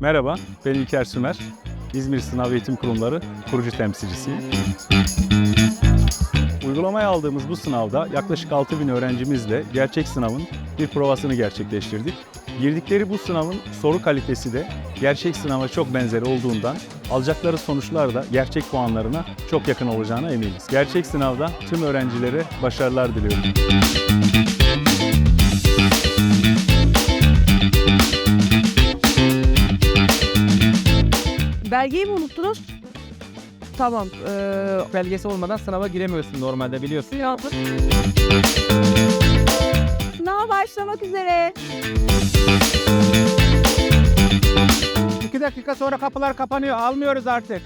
Merhaba, ben İlker Sümer. İzmir Sınav Eğitim Kurumları kurucu temsilcisiyim. Uygulamaya aldığımız bu sınavda yaklaşık 6000 öğrencimizle gerçek sınavın bir provasını gerçekleştirdik. Girdikleri bu sınavın soru kalitesi de gerçek sınava çok benzer olduğundan alacakları sonuçlar da gerçek puanlarına çok yakın olacağına eminiz. Gerçek sınavda tüm öğrencilere başarılar diliyorum. Belgeyi mi unuttunuz? Tamam. Ee, belgesi olmadan sınava giremiyorsun normalde biliyorsun. yazdık. Sınav başlamak üzere. İki dakika sonra kapılar kapanıyor. Almıyoruz artık.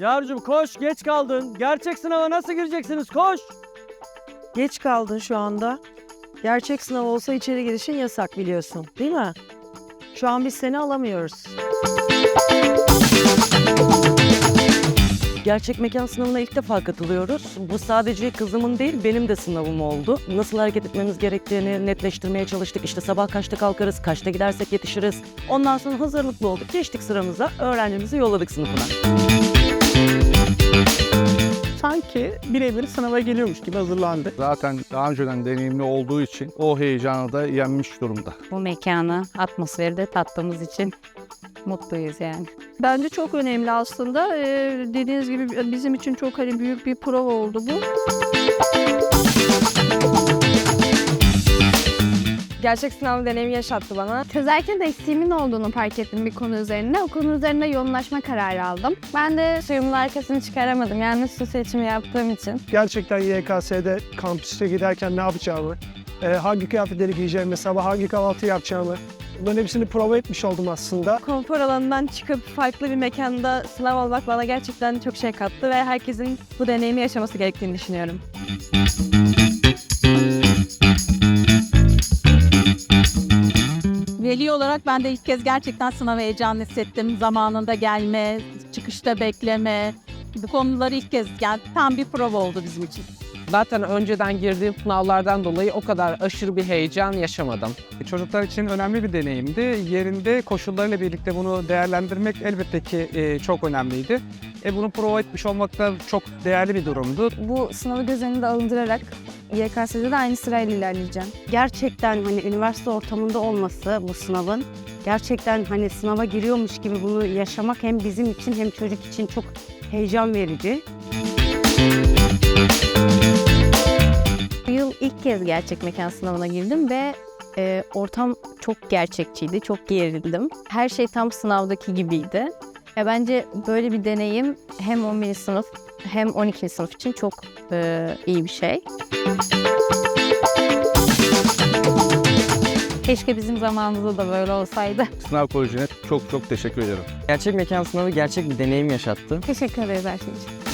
Yavrucuğum koş geç kaldın. Gerçek sınava nasıl gireceksiniz koş. Geç kaldın şu anda. Gerçek sınav olsa içeri girişin yasak biliyorsun değil mi? Şu an biz seni alamıyoruz. Gerçek mekan sınavına ilk defa katılıyoruz. Bu sadece kızımın değil benim de sınavım oldu. Nasıl hareket etmemiz gerektiğini netleştirmeye çalıştık. İşte sabah kaçta kalkarız, kaçta gidersek yetişiriz. Ondan sonra hazırlıklı olduk. Geçtik sıramıza, öğrencimizi yolladık sınıfına. Sanki birebir sınava geliyormuş gibi hazırlandı. Zaten daha önceden deneyimli olduğu için o heyecanı da yenmiş durumda. bu mekanı, atmosferi de tattığımız için mutluyuz yani. Bence çok önemli aslında. Ee, dediğiniz gibi bizim için çok hani büyük bir prova oldu bu. Gerçek sınav deneyimi yaşattı bana. Çözerken de eksiğimin olduğunu fark ettim bir konu üzerinde. O konu üzerinde yoğunlaşma kararı aldım. Ben de Suyumun arkasını çıkaramadım. Yani su seçimi yaptığım için. Gerçekten YKS'de kampüste giderken ne yapacağımı, e, hangi kıyafetleri giyeceğimi, sabah hangi kahvaltı yapacağımı bunların hepsini prova etmiş oldum aslında. Konfor alanından çıkıp farklı bir mekanda sınav almak bana gerçekten çok şey kattı ve herkesin bu deneyimi yaşaması gerektiğini düşünüyorum. Olarak ben de ilk kez gerçekten sınav heyecanı hissettim. Zamanında gelme, çıkışta bekleme. Bu konuları ilk kez yani tam bir prova oldu bizim için. Zaten önceden girdiğim sınavlardan dolayı o kadar aşırı bir heyecan yaşamadım. Çocuklar için önemli bir deneyimdi. Yerinde koşullarıyla birlikte bunu değerlendirmek elbette ki e, çok önemliydi. E, bunu prova etmiş olmak da çok değerli bir durumdu. Bu sınavı göz önünde alındırarak YKS'de de aynı sırayla ilerleyeceğim. Gerçekten hani üniversite ortamında olması bu sınavın gerçekten hani sınava giriyormuş gibi bunu yaşamak hem bizim için hem çocuk için çok heyecan verici. Bu yıl ilk kez gerçek mekan sınavına girdim ve e, ortam çok gerçekçiydi, çok gerildim. Her şey tam sınavdaki gibiydi. Ya bence böyle bir deneyim hem 11. sınıf hem 12. sınıf için çok e, iyi bir şey. Keşke bizim zamanımızda da böyle olsaydı. Sınav Koleji'ne çok çok teşekkür ederim. Gerçek mekan sınavı gerçek bir deneyim yaşattı. Teşekkür ederiz her şey için.